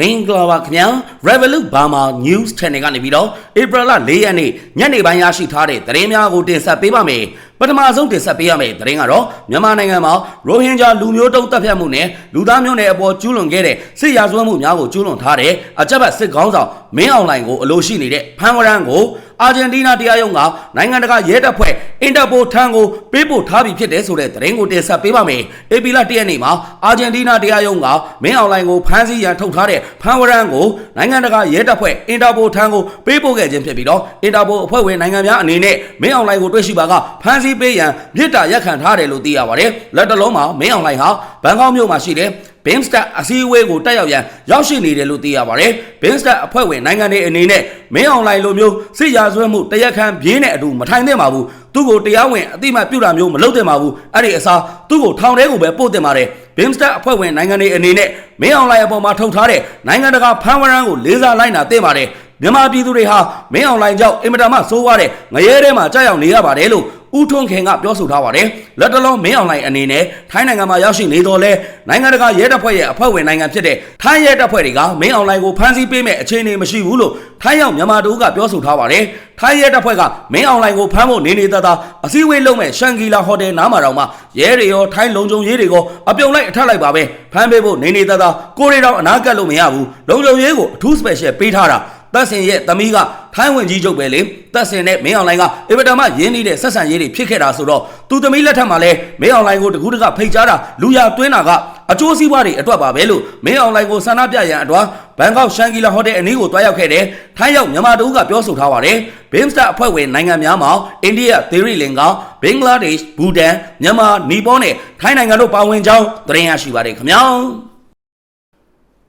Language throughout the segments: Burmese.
မင်္ဂလာပါခင်ဗျာ Revolut Burma News Channel ကနေပြီးတော့ April 4ရက်နေ့ညနေပိုင်းရရှိထားတဲ့သတင်းများကိုတင်ဆက်ပေးပါမယ်ပထမဆုံးတင်ဆက်ပေးရမယ့်သတင်းကတော့မြန်မာနိုင်ငံမှာရိုဟင်ဂျာလူမျိုးတုံးတပ်ဖြတ်မှုနဲ့လူသားမျိုးနွယ်အပေါ်ကျူးလွန်ခဲ့တဲ့စစ်ရာဇဝတ်မှုများကိုကျူးလွန်ထားတဲ့အကြမ်းဖက်စစ်ကောင်းဆောင်မင်းအောင်လှိုင်ကိုအလိုရှိနေတဲ့ဖန်ဝရန်ကို အာဂျင်တီးနားတရားရုံးကနိုင်ငံတကာရဲတပ်ဖွဲ့အင်တာပိုထံကိုပေးပို့ထားပြီးဖြစ်တဲ့ဆိုတဲ့သတင်းကိုတင်ဆက်ပေးပါမယ်။ AP လတရက်နေ့မှာအာဂျင်တီးနားတရားရုံးကမင်းအောင်လှိုင်ကိုဖမ်းဆီးရန်ထုတ်ထားတဲ့ဖန်ဝရန်ကိုနိုင်ငံတကာရဲတပ်ဖွဲ့အင်တာပိုထံကိုပေးပို့ခဲ့ခြင်းဖြစ်ပြီးတော့အင်တာပိုအဖွဲ့ဝင်နိုင်ငံများအနေနဲ့မင်းအောင်လှိုင်ကိုတွေ့ရှိပါကဖမ်းဆီးပေးရန်မြစ်တာရက်ခံထားတယ်လို့သိရပါတယ်။လက်တလုံးမှာမင်းအောင်လှိုင်ဟာဘန်ကောက်မြို့မှာရှိတဲ့ ဘင်းစတက်အစည်းအဝေးကိုတက်ရောက်ရန်ရောက်ရှိနေတယ်လို့သိရပါတယ်။ဘင်းစတက်အဖွဲ့ဝင်နိုင်ငံတွေအနေနဲ့မင်းအောင်လှိုင်လိုမျိုးစစ်ရာဇဝတ်မှုတရက်ခန့်ပြင်းတဲ့အတူမထိုင်သင့်ပါဘူး။သူ့ကိုတရားဝင်အတိမတ်ပြုတာမျိုးမလုပ်သင့်ပါဘူး။အဲ့ဒီအစားသူ့ကိုထောင်ထဲကိုပဲပို့တင်ပါတယ်။ဘင်းစတက်အဖွဲ့ဝင်နိုင်ငံတွေအနေနဲ့မင်းအောင်လှိုင်အပေါ်မှာထုတ်ထားတဲ့နိုင်ငံတကာဖမ်းဝရမ်းကိုလေးစားလိုက်နာသင့်ပါတယ်။မြန်မာပြည်သူတွေဟာမင်းအောင်လှိုင်ကြောင့်အင်မတန်မှဆိုးဝါးတဲ့ငရဲထဲမှာကြာရောက်နေရပါတယ်လို့ ဦးထွန်းခင်ကပြောဆိုထားပါတယ်။လက်တလုံးမင်းအောင်လှိုင်အနေနဲ့ထိုင်းနိုင်ငံမှာရောက်ရှိနေတော့လဲနိုင်ငံတကာရဲတပ်ဖွဲ့ရဲ့အဖွဲ့ဝင်နိုင်ငံဖြစ်တဲ့ထိုင်းရဲတပ်ဖွဲ့တွေကမင်းအောင်လှိုင်ကိုဖမ်းဆီးပေးမဲ့အခြေအနေမရှိဘူးလို့ထိုင်းရောက်မြန်မာတို့ကပြောဆိုထားပါတယ်။ထိုင်းရဲတပ်ဖွဲ့ကမင်းအောင်လှိုင်ကိုဖမ်းဖို့နေနေသားသားအစည်းအဝေးလုပ်မဲ့ရှန်ဂီလာဟိုတယ်နားမှာတော့မှရဲတွေရောထိုင်းလုံခြုံရေးတွေရောအပြုံလိုက်အထက်လိုက်ပါပဲဖမ်းပေးဖို့နေနေသားသားကိုရီတော့အနာကတ်လို့မရဘူးလုံခြုံရေးကိုအထူး special ပေးထားတာ သက်စင်ရဲ့သမီးကထိုင်းဝင်ကြီးချုပ်ပဲလေသက်စင်နဲ့မင်းအောင်လှိုင်ကအင်ဗတာမရင်းနှီးတဲ့ဆက်ဆံရေးတွေဖြစ်ခဲ့တာဆိုတော့သူသမီးလက်ထက်မှာလဲမင်းအောင်လှိုင်ကိုတကူးတကဖိတ်ကြားတာလူရတွင်းတာကအကျိုးစီးပွားတွေအတွက်ပါပဲလို့မင်းအောင်လှိုင်ကိုဆန္ဒပြရန်အတွက်ဘန်ကောက်ရှန်ဂီလာဟိုတယ်အနီးကိုတွားရောက်ခဲ့တဲ့ထိုင်းရောက်မြန်မာတို့ကပြောဆိုထားပါတယ်ဘင်းစတာအဖွဲ့ဝင်နိုင်ငံများမှာအိန္ဒိယသေရီလင်ကဘင်္ဂလားဒေ့ရှ်ဘူတန်မြန်မာနီပေါနဲ့ထိုင်းနိုင်ငံတို့ပါဝင်ကြောင်းသတင်းရရှိပါတယ်ခင်ဗျာ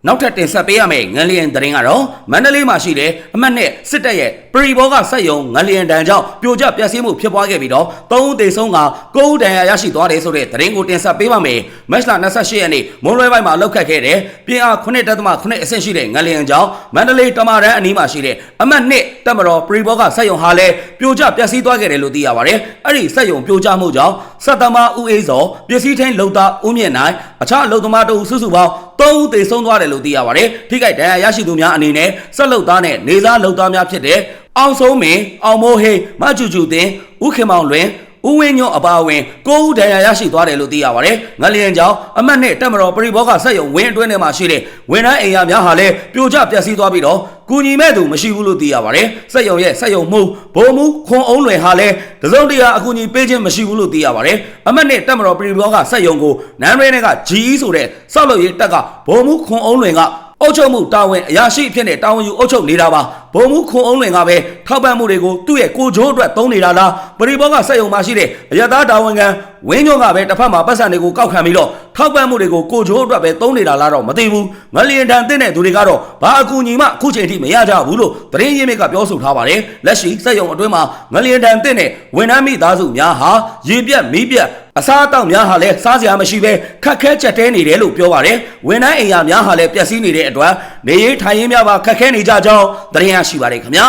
နောက်ထပ်တင်ဆက်ပေးရမယ့်ငလျင်သတင်းကတော့မန္တလေးမှာရှိတဲ့အမှတ်နဲ့စစ်တပ်ရဲ့ပရီဘောကစက်ယုံငလျင်တန်းကြောင့်ပြိုကျပျက်စီးမှုဖြစ်ပွားခဲ့ပြီးတော့၃ဦးသေဆုံးက၉ဦးဒဏ်ရာရရှိသွားတယ်ဆိုတဲ့သတင်းကိုတင်ဆက်ပေးပါမယ်။မတ်လ28ရက်နေ့မွန်လွဲပိုင်းမှာလောက်ခတ်ခဲ့တဲ့ပြင်အား9.8အဆင့်ရှိတဲ့ငလျင်ကြောင့်မန္တလေးတမရန်အနီးမှာရှိတဲ့အမှတ်နှစ်တပ်မတော်ပရီဘောကစက်ယုံဟာလည်းပြိုကျပျက်စီးသွားခဲ့တယ်လို့သိရပါတယ်။အဲ့ဒီစက်ယုံပြိုကျမှုကြောင့်စက်သမားဦးအေးစောပစ္စည်းထင်းလုံသားဦးမြင့်နိုင်အခြားအလုံသမားတို့စုစုပေါင်း ၃ဦးသေဆုံးသွားတယ်လို့သိရပါတယ်။ထိခိုက်ဒဏ်ရာရရှိသူများအနေနဲ့ဆက်လုပ်သားနဲ့နေစားလုပ်သားများဖြစ်တဲ့အောင်ဆုံးမင်းအောင်မိုးဟိမကျူကျူတင်ဥခင်မောင်လွင် ဦးဝင်းညွန့်အပါအဝင်ကိုဦးဒဏ်ရာရရှိသွားတယ်လို့သိရပါတယ်။ငလျင်ကြောင့်အမတ်နဲ့တက်မတော်ပရိဘောကဆက်ယုံဝင်းအတွင်းထဲမှာရှိတဲ့ဝန်ထမ်းအိမ်ယာများဟာလည်းပြိုကျပျက်စီးသွားပြီးတော့ကူညီမဲ့သူမရှိဘူးလို့သိရပါတယ်။ဆက်ယုံရဲ့ဆက်ယုံမှုဘုံမှုခွန်အုံးလွယ်ဟာလည်းတစုံတရာအကူအညီပေးခြင်းမရှိဘူးလို့သိရပါတယ်။အမတ်နဲ့တက်မတော်ပရိဘောကဆက်ယုံကိုနန်းရဲနဲ့က GE ဆိုတဲ့စောက်လို့ရေးတက်ကဘုံမှုခွန်အုံးလွယ်ကအုပ်ချုပ်မှုတာဝန်အရာရှိအဖြစ်နဲ့တာဝန်ယူအုပ်ချုပ်နေတာပါ ဘုံမှုခွန်အုံးလွင်ကပဲထောက်ပံ့မှုတွေကိုသူ့ရဲ့ကိုချိုးအတွက်သုံးနေတာလားပရိဘောကစက်ယုံမှာရှိတဲ့အရသားတာဝန်ခံဝင်းညွန့်ကပဲတစ်ဖက်မှာပတ်စံတွေကိုကောက်ခံပြီးတော့ထောက်ပံ့မှုတွေကိုကိုချိုးအတွက်ပဲသုံးနေတာလားတော့မသိဘူးငလျင်တန်တဲ့တဲ့သူတွေကတော့ဘာအကူအညီမှအခုချိန်ထိမရကြဘူးလို့သတင်းရင်းမြစ်ကပြောဆိုထားပါတယ်လက်ရှိစက်ယုံအတွင်းမှာငလျင်တန်တဲ့တဲ့ဝန်ထမ်းမိသားစုများဟာရေပြက်မီးပြက်အစားအသောက်များဟာလည်းစားစရာမရှိဘဲခက်ခဲချက်တဲနေတယ်လို့ပြောပါတယ်။ဝန်ထမ်းအိမ်ယာများဟာလည်းပျက်စီးနေတဲ့အတွက်နေရေးထိုင်ရေးများပါခက်ခဲနေကြကြောင်းသတင်းရရှိပါတယ်ခင်ဗျာ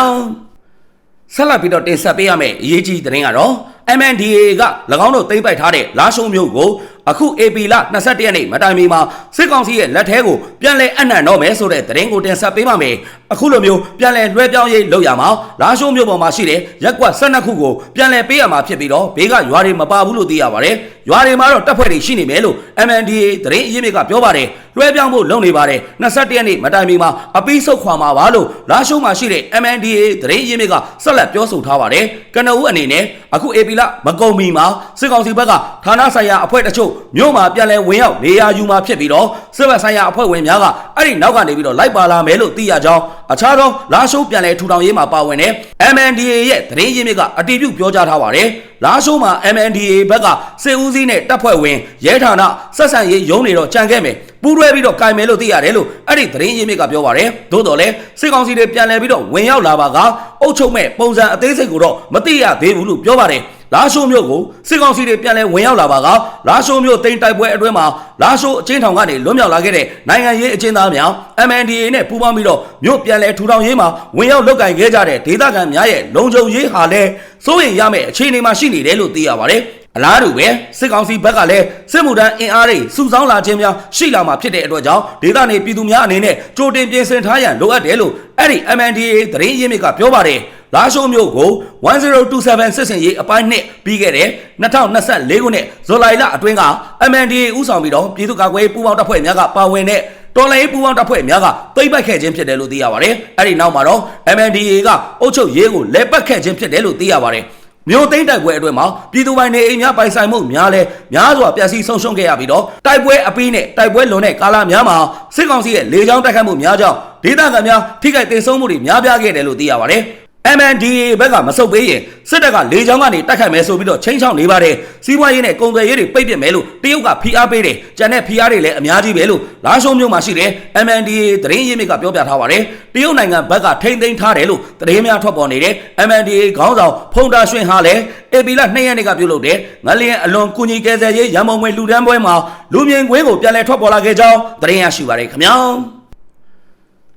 ။ဆက်လက်ပြီးတော့တင်ဆက်ပေးရမယ့်အရေးကြီးသတင်းကတော့ MNDAA က၎င်းတို့သိမ်းပိုက်ထားတဲ့လာရှုံမျိုးကိုအခု AP လ22ရက်နေ့မတိုင်မီမှာစစ်ကောင်စီရဲ့လက်ထဲကိုပြန်လည်အနှံ့တော့မယ်ဆိုတဲ့သတင်းကိုတင်ဆက်ပေးပါမယ်။အခုလိုမျိုးပြန်လည်လွှဲပြောင်းရေးလုပ်ရမှာလာရှုံမျိုးပေါ်မှာရှိတဲ့ရက်ကွက်12ခုကိုပြန်လည်ပေးရမှာဖြစ်ပြီးတော့ဘေးကရွာတွေမပါဘူးလို့သိရပါတယ်။ရွာတွေမှာတော့တပ်ဖွဲ့တွေရှိနေမယ်လို့ MNDAA သတင်းအရင်းမြစ်ကပြောပါတယ်။လွှဲပြောင်းဖို့လုပ်နေပါတယ်။22ရက်နေ့မတိုင်မီမှာအပီးဆုတ်ခွာမှာပါလို့လာရှုံမှာရှိတဲ့ MNDAA သတင်းအရင်းမြစ်ကဆက်လက်ပြောဆိုထားပါတယ်။ကနဦးအနေနဲ့အခု AP လမကုံမီမှာစစ်ကောင်စီဘက်ကဌာနဆိုင်ရာအဖွဲ့တချို့မြို့မှာပြန်လဲဝင်ရောက်နေရာယူမှာဖြစ်ပြီးတော့စစ်ဘက်ဆိုင်ရာအဖွဲ့ဝင်များကအဲ့ဒီနောက်ကနေပြီးတော့လိုက်ပါလာမယ်လို့သိရကြောင်းအခြားသောလာရှိုးပြန်လဲထူထောင်ရေးမှာပါဝင်တဲ့ MNDAA ရဲ့သတင်းရင်းမြစ်ကအတည်ပြုပြောကြားထားပါတယ်လာရှိုးမှာ MNDAA ဘက်ကစစ်ဦးစီးနဲ့တပ်ဖွဲ့ဝင်ရဲဌာနဆက်ဆံရေးရုံးနေတော့ကြံခဲ့မယ်ပူးတွဲပြီးတော့ကင်မယ်လို့သိရတယ်လို့အဲ့ဒီသတင်းရင်းမြစ်ကပြောပါတယ်သို့တော်လည်းစစ်ကောင်စီတွေပြန်လဲပြီးတော့ဝင်ရောက်လာပါကအုပ်ချုပ်မဲ့ပုံစံအသေးစိတ်ကိုတော့မသိရသေးဘူးလို့ပြောပါတယ်လာရှိုးမြို့ကိုစစ်ကောင်စီတွေပြန်လဲဝင်ရောက်လာပါကလာရှိုးမြို့တိမ်တိုက်ပွဲအတွင်းမှာ လာရှိုအချင်းထောင်ကနေလွတ်မြောက်လာခဲ့တဲ့နိုင်ငံရေးအကျဉ်းသားများ MNDAA နဲ့ပူးပေါင်းပြီးတော့မြို့ပြန်လည်ထူထောင်ရေးမှာဝင်ရောက်လုပ်ကင်ခဲ့ကြတဲ့ဒေသခံများရဲ့လုံခြုံရေးဟာလည်းစိုးရိမ်ရမယ့်အခြေအနေမှာရှိနေတယ်လို့သိရပါတယ် အလားတူပဲစစ်ကောင်စီဘက်ကလည်းစစ်မှုထမ်းအင်အားတွေစုဆောင်းလာခြင်းများရှိလာမှာဖြစ်တဲ့အတွက်ကြောင့်ဒေသနေပြည်သူများအနေနဲ့ကြိုတင်ပြင်ဆင်ထားရန်လိုအပ်တယ်လို့အဲ့ဒီ MNDAA သတင်းရင်းမြစ်ကပြောပါတယ်လာရှိုးမြို့ကို1027စစ်စင်ရေးအပိုင်းနှစ်ပြီးခဲ့တဲ့2024ခုနှစ်ဇူလိုင်လအတွင်းက MNDAA ဥဆောင်ပြီးတော့ပြည်သူ့ကာကွယ်ရေးပူးပေါင်းတပ်ဖွဲ့များကပါဝင်တဲ့တော်လိုင်းပူးပေါင်းတပ်ဖွဲ့များကတိမ့်ပတ်ခဲ့ခြင်းဖြစ်တယ်လို့သိရပါတယ်။အဲ့ဒီနောက်မှာတော့ MNDAA ကအုပ်ချုပ်ရေးကိုလဲပတ်ခဲ့ခြင်းဖြစ်တယ်လို့သိရပါတယ်။ မြို့သိမ်းတိုက်ပွဲအတွင်းမှာပြည်သူပိုင်နေအိမ်များပိုင်ဆိုင်မှုများလဲများစွာပျက်စီးဆုံးရှုံးခဲ့ရပြီးတော့တိုက်ပွဲအပြီးနဲ့တိုက်ပွဲလွန်တဲ့ကာလများမှာစစ်ကောင်စီရဲ့လေကြောင်းတိုက်ခတ်မှုများကြောင့်ဒေသခံများထိခိုက်ဒေဆုံးမှုတွေများပြားခဲ့တယ်လို့သိရပါတယ်။ MNDAA ဘက်ကမဆုတ်ပေးရင်စစ်တပ်ကလေကြောင်းကနေတိုက်ခိုက်မယ်ဆိုပြီးတော့ချင်းချောင်းနေပါတယ်စီးပွားရေးနဲ့ကုန်သွယ်ရေးတွေပိတ်ပစ်မယ်လို့တရုတ်ကဖိအားပေးတယ်ကြံတဲ့ဖိအားတွေလည်းအများကြီးပဲလို့လာရှုံးမြို့မှာရှိတဲ့ MNDAA သတင်းရင်းမြစ်ကပြောပြထားပါတယ်တရုတ်နိုင်ငံဘက်ကထိမ့်သိမ်းထားတယ်လို့သတင်းများထွက်ပေါ်နေတဲ့ MNDAA ခေါင်းဆောင်ဖုန်တာရွှင်ဟာလည်းအေပီလာ2ရက်နေ့ကပြုလုပ်တဲ့ငလျင်အလွန်ကူညီကယ်ဆယ်ရေးရန်ပုံငွေလှူဒန်းပွဲမှာလူမြင်ကွင်းကိုပြန်လည်ထွက်ပေါ်လာခဲ့ကြောင်းသတင်းရရှိပါတယ်ခင်ဗျာ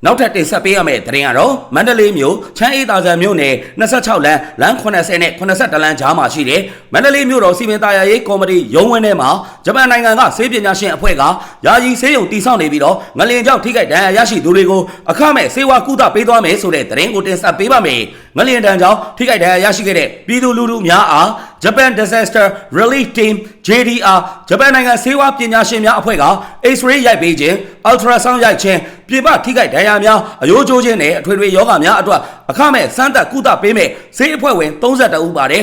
နောက်ထပ်တင်ဆက်ပေးရမယ့်သတင်းကတော့မန္တလေးမြို့ချမ်းအေးတာဇံမြို့နယ်26လမ်းလမ်း80နဲ့82လမ်းကြားမှာရှိတဲ့မန္တလေးမြို့တော်စီမံသားယာရေးကော်မတီရုံးဝင်းထဲမှာဂျပန်နိုင်ငံကဆေးပညာရှင်အဖွဲ့ကယာယီဆေးရုံတည်ဆောက်နေပြီးတော့ငလျင်ကြောင့်ထိခိုက်ဒဏ်ရာရရှိသူတွေကိုအခမဲ့ဆေးဝါးကုသပေးသွားမယ်ဆိုတဲ့သတင်းကိုတင်ဆက်ပေးပါမယ်။ငလျင်တန်းကြောင့်ထိခိုက်ဒဏ်ရာရရှိခဲ့တဲ့ပြည်သူလူထုများအား Japan Disaster Relief Team JDR ဂျပန်နိုင်ငံဆေးဝါးပညာရှင်များအဖွဲ့က X-ray ရိုက်ပေးခြင်း ultrasound ရိုက်ခြင်းပြပထိခိုက်ဒဏ်ရာများအယိုးကျိုးခြင်းနဲ့အထွေထွေယောဂများအတွက်အခမဲ့စမ်းသပ်ကုသပေးမယ်ဆေးအဖွဲ့ဝင်32ဦးပါတယ်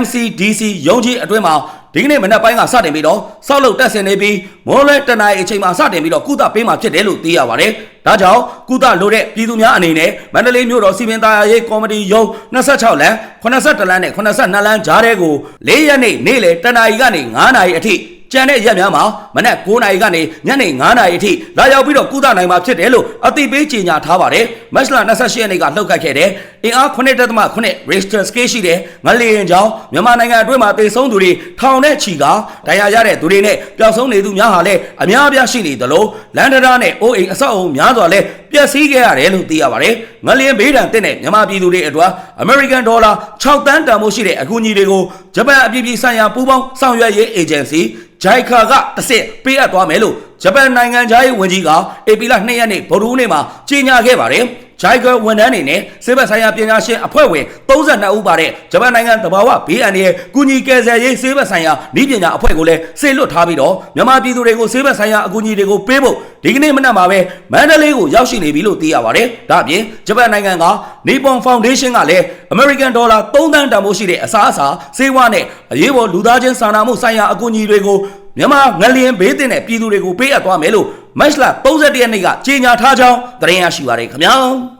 MCDC ရုံးကြီးအတွင်းမှာ ဒီကနေ့မနက်ပိုင်းကစတင်ပြီးတော့စောက်လုပ်တက်ဆင်နေပြီးမိုးလဲတနအီအချိန်မှာစတင်ပြီးတော့ကုသပေးမှာဖြစ်တယ်လို့သိရပါတယ်။ဒါကြောင့်ကုသလိုတဲ့ပြည်သူများအနေနဲ့မန္တလေးမြို့တော်စီမံသားယာရေးကော်မတီရုံး26လမ်း82လမ်းနဲ့82လမ်းကြားထဲကို၄ရက်နေ့နေ့လယ်တနအီကနေ9နာရီအထိ ကျန်တဲ့ရက်များမှာမနက်9နာရီကနေညနေ9နာရီအထိလာရောက်ပြီးတော့ကုသနိုင်မှာဖြစ်တယ်လို့အသိပေးကြေညာထားပါတယ်။မတ်လ28ရက်နေ့ကလှုပ်ခတ်ခဲ့တဲ့အင်အား9.8 Richter scale ရှိတဲ့ငလျင်ကြောင့်မြန်မာနိုင်ငံအတွင်းမှာတေဆုံးသူတွေထောင်နဲ့ချီကဒဏ်ရာရတဲ့သူတွေနဲ့ပျောက်ဆုံးနေသူများဟာလည်းအများအပြားရှိနေသလိုလန်ဒရာနဲ့အိုးအိမ်အဆောက်အုံများစွာလည်းပျက်စီးခဲ့ရတယ်လို့သိရပါတယ်။ငလျင်ဘေးဒဏ်တဲ့တဲ့မြန်မာပြည်သူတွေအတွက် American Dollar 6တန်းတန်ဖိုးရှိတဲ့အကူအညီတွေကိုဂျပန်အပြည်ပြည်ဆိုင်ရာပူးပေါင်းဆောင်ရွက်ရေး agency JICA ကတစ်စစ်ပေးအပ်သွားမယ်လို့ ဂျပန်နိုင်ငံသားရေးဝန်ကြီးကအေပီလာ2ရက်နေ့ဗုဒ္ဓဟူးနေ့မှာကြေညာခဲ့ပါတယ်။ JICA ဝန်ထမ်းတွေနဲ့စစ်ဘက်ဆိုင်ရာပညာရှင်အဖွဲ့ဝင်32ဦးပါတဲ့ဂျပန်နိုင်ငံတဘာဝဘေးအန္တရာယ်ကုညီကယ်ဆယ်ရေးစစ်ဘက်ဆိုင်ရာဤပညာအဖွဲ့ကိုလည်းစေလွတ်ထားပြီးတော့မြန်မာပြည်သူတွေကိုစစ်ဘက်ဆိုင်ရာအကူအညီတွေကိုပေးဖို့ဒီကနေ့မနက်မှာပဲမန္တလေးကိုရောက်ရှိနေပြီလို့သိရပါတယ်။ဒါ့အပြင်ဂျပန်နိုင်ငံက Nippon Foundation ကလည်း American Dollar 3သန်းတန်ဖိုးရှိတဲ့အစားအစာဆေးဝါးနဲ့အရေးပေါ်လူသားချင်းစာနာမှုဆိုင်ရာအကူအညီတွေကို မြန်မာငလျင်ဘေးတင်တဲ့ပြည်သူတွေကိုပေးအပ်သွားမယ်လို့မတ်လ31ရက်နေ့ကကြေညာထားကြောင်းသတင်းရရှိပါရခင်ဗျာ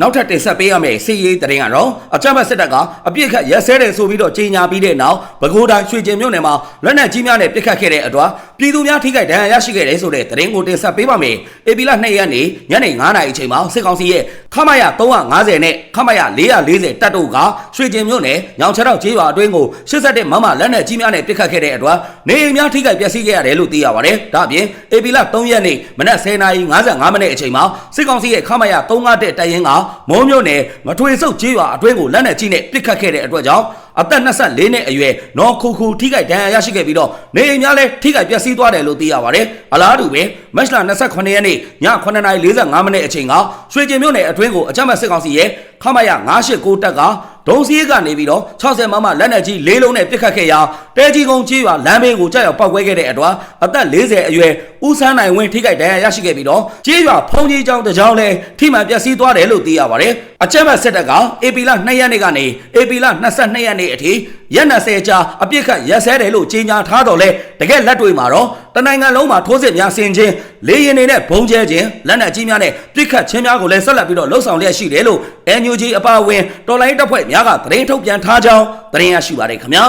နောက်ထပ်တင်ဆက်ပေးရမယ့်စီရေးတရင်ကတော့အကြမ်းဖက်စစ်တပ်ကအပြစ်ခတ်ရက်စဲတယ်ဆိုပြီးတော့ကြေညာပြီးတဲ့နောက်ပဲခူးတိုင်းရွှေကျင်မြို့နယ်မှာလက်နက်ကြီးများနဲ့ပစ်ခတ်ခဲ့တဲ့အတွက်ပြည်သူများထိခိုက်ဒဏ်ရာရရှိခဲ့တယ်ဆိုတဲ့တရင်ကိုတင်ဆက်ပေးပါမယ်။အေပီလာ2ရက်နေ့ညနေ9:00နာရီအချိန်မှာစစ်ကောင်စီရဲ့ခမရ350နဲ့ခမရ440တပ်တို့ကရွှေကျင်မြို့နယ်ညောင်ချတော့ကျေးရွာအတွင်းကို87မမလက်နက်ကြီးများနဲ့ပစ်ခတ်ခဲ့တဲ့အတွက်နေအိမ်များထိခိုက်ပျက်စီးခဲ့ရတယ်လို့သိရပါတယ်။ဒါ့အပြင်အေပီလာ3ရက်နေ့မနက်10:55မိနစ်အချိန်မှာစစ်ကောင်စီရဲ့ခမရ351တပ်ရင်းကမုံမြို့နယ်မထွေဆုပ်ကျေးရွာအတွင်းကိုလက်နက်ကြီးနဲ့ပစ်ခတ်ခဲ့တဲ့အတွက်ကြောင့်အသက်24နှစ်အရွယ်နော်ခုခုထိခိုက်ဒဏ်ရာရရှိခဲ့ပြီးတော့နေအိမ်များလည်းထိခိုက်ပျက်စီးသွားတယ်လို့သိရပါတယ်။အလားတူပဲမတ်လ28ရက်နေ့ည9:45မိနစ်အချိန်ကရွှေကျင်မြို့နယ်အတွင်းကိုအကြမ်းဖက်စစ်ကောင်စီရဲ့ခမရ989တပ်က ဒုံစည်းကနေပြီးတော့60မမလက်နက်ကြီး၄လုံးနဲ့ပစ်ခတ်ခဲ့ရာတဲကြီးကုန်းကြီးရွာလမ်းဘေးကိုကြောက်ရောက်ပောက်ကွဲခဲ့တဲ့အတွက်အသက်40အရွယ်ဦးဆန်းနိုင်ဝင်းထိခိုက်ဒဏ်ရာရရှိခဲ့ပြီးတော့ကြီးရွာဖုံးကြီးကျောင်းတစ်ကျောင်းလည်းထိမှန်ပျက်စီးသွားတယ်လို့သိရပါတယ်။အကြမ်းဖက်စစ်တပ်ကအေပီလာ2ရက်နေ့ကနေအေပီလာ22ရက်နေ့အထိရက်20ကြာအပြစ်ခတ်ရက်စဲတယ်လို့ကြေညာထားတော့လဲတကယ်လက်တွေမှာတော့တနိုင်ငံလုံးမှာထိုးစစ်များဆင်ခြင်းလေရင်တွေနဲ့ဘုံကျဲခြင်းလက်နက်ကြီးများနဲ့ပြစ်ခတ်ခြင်းများကိုလည်းဆက်လက်ပြီးတော့လှုပ်ဆောင်လျက်ရှိတယ်လို့ NUG အပါအဝင်တော်လိုင်းတပ်ဖွဲ့များကသတင်းထုတ်ပြန်ထားကြောင်းသတင်းရရှိပါတယ်ခင်ဗျာ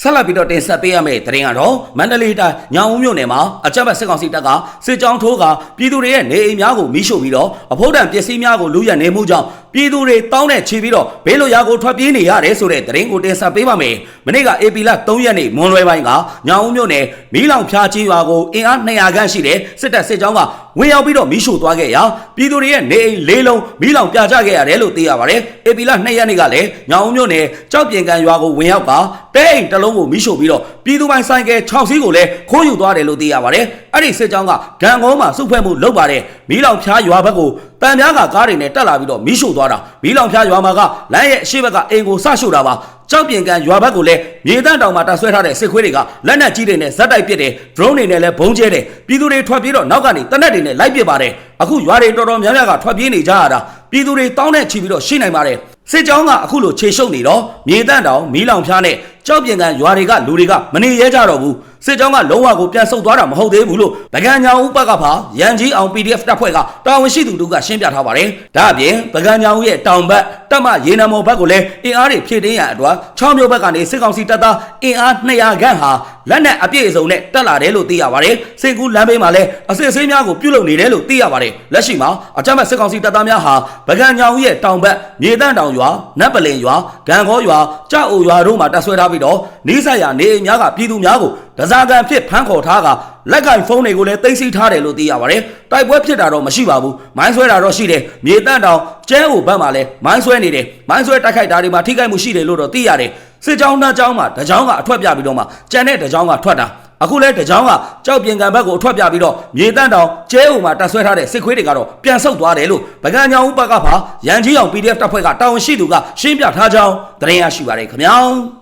ဆက်လက်ပြီးတော့တင်ဆက်ပေးရမယ့်သတင်းကတော့မန္တလေးတိုင်းညောင်ဦးမြို့နယ်မှာအကြမ်းဖက်စစ်ကောင်စီတပ်ကစစ်ကြောင်းထိုးကပြည်သူတွေရဲ့နေအိမ်များကိုမိရှို့ပြီးတော့အဖို့တံပစ္စည်းများကိုလူရနေမှုကြောင့် ပြည်သူတွေတောင်းတဲ့ချီပြီးတော့ဘေးလိုရာကိုထွက်ပြေးနေရတယ်ဆိုတဲ့သတင်းကိုတင်ဆက်ပေးပါမယ်မနေ့က AP လ3ရက်နေ့မွန်လွယ်ပိုင်းကညောင်ဦးမြို့နယ်မီးလောင်ဖျားကြီးရွာကိုအင်အား200ခန့်ရှိတဲ့စစ်တပ်စစ်ကြောင်းကဝင်ရောက်ပြီးတော့မီးရှို့သွားခဲ့ရာပြည်သူတွေရဲ့နေအိမ်လေးလုံးမီးလောင်ပြကြခဲ့ရတယ်လို့သိရပါတယ် AP လ2ရက်နေ့ကလည်းညောင်ဦးမြို့နယ်ကြောက်ပြင်ကန်ရွာကိုဝင်ရောက်ကတဲအိမ်တစ်လုံးကိုမီးရှို့ပြီးတော့ပြည်သူပိုင်းဆိုင်ကယ်6စီးကိုလည်းခိုးယူသွားတယ်လို့သိရပါတယ်အဲ့ဒီစစ်ကြောင်းကဂံကုန်းမှာစုဖွဲ့မှုလုပ်ပါတယ်မီးလောင်ဖျားရွာဘက်ကို တန်ပြားကကားတွေနဲ့တက်လာပြီးတော့မီးရှို့သွားတာမီးလောင်ဖျားရွာမှာကလမ်းရဲ့အရှိဘက်ကအိမ်ကိုဆရှို့တာပါကြောက်ပြင်ကန်ရွာဘက်ကိုလည်းမြေတန်းတောင်မှာတပ်ဆွဲထားတဲ့စစ်ခွေးတွေကလက်နက်ကြီးတွေနဲ့ဇက်တိုက်ပစ်တယ် drone တွေနဲ့လည်းဘုံကျဲတယ်ပြည်သူတွေထွက်ပြေးတော့နောက်ကနေတနက်တွေနဲ့လိုက်ပစ်ပါတယ်အခုရွာတွေတော်တော်များများကထွက်ပြေးနေကြရတာပြည်သူတွေတောင်းတဲ့ချီပြီးတော့ရှိနိုင်ပါတယ်စစ်ကြောင်းကအခုလိုခြေရှုပ်နေတော့မြေတန်းတောင်မီးလောင်ဖျားနဲ့ကြောက်ပြင်ကန်ရွာတွေကလူတွေကမနေရဲကြတော့ဘူး စစ်ကြောင်းကလုံးဝကိုပြန်ဆုတ်သွားတာမဟုတ်သေးဘူးလို့ဗကန်ညာဦးဘက်ကဖာရန်ကြီးအောင် PDF တပ်ဖွဲ့ကတာဝန်ရှိသူတို့ကရှင်းပြထားပါတယ်ဒါအပြင်ဗကန်ညာဦးရဲ့တောင်ဘက်တပ်မရေနံမော်ဘက်ကိုလည်းအင်အားတွေဖြည့်တင်းရန်အတွက်6မြို့ဘက်ကနေစစ်ကောင်စီတပ်သားအင်အား200ခန့်ဟာလက်နက်အပြည့်အစုံနဲ့တက်လာတယ်လို့သိရပါတယ်စင်ကူးလမ်းဘေးမှာလည်းအစစ်အဆေးများကိုပြုလုပ်နေတယ်လို့သိရပါတယ်လက်ရှိမှာအကြမ်းဖက်စစ်ကောင်စီတပ်သားများဟာဗကန်ညာဦးရဲ့တောင်ဘက်မြေတန်းတောင်ရွာနတ်ပလင်ရွာဂံခေါရွာကြောက်အိုရွာတို့မှာတပ်ဆွဲထားပြီးတော့နေဆက်ရနေအိမ်များကပြည်သူများကိုဒဇာကန်ဖြစ်ဖမ်းခေါ်ထားကလက်ကင်ဖုန်းတွေကိုလည်းသိမ်းဆည်းထားတယ်လို့သိရပါတယ်တိုက်ပွဲဖြစ်တာတော့မရှိပါဘူးမိုင်းဆွဲတာတော့ရှိတယ်မြေတန်းတောင်ကျဲအိုဘက်မှာလည်းမိုင်းဆွဲနေတယ်မိုင်းဆွဲတိုက်ခိုက်တာတွေမှာထိခိုက်မှုရှိတယ်လို့တော့သိရတယ်စစ်ကြောင်းနှကြောင်းမှာတကြောင်းကအထွက်ပြပြီးတော့မှကြံတဲ့တကြောင်းကထွက်တာအခုလဲတကြောင်ကကြောက်ပြင်ကံဘက်ကိုအထွက်ပြပြီးတော့မြေတန်းတောင်ကျဲဥမှာတက်ဆွဲထားတဲ့စစ်ခွေးတွေကတော့ပြန်ဆုတ်သွားတယ်လို့ဗကန်ညောင်ဦးဘက်ကပါရန်ကြီးအောင် PDF တပ်ဖွဲ့ကတာဝန်ရှိသူကရှင်းပြထားကြောင်းသတင်းရရှိပါတယ်ခင်ဗျာ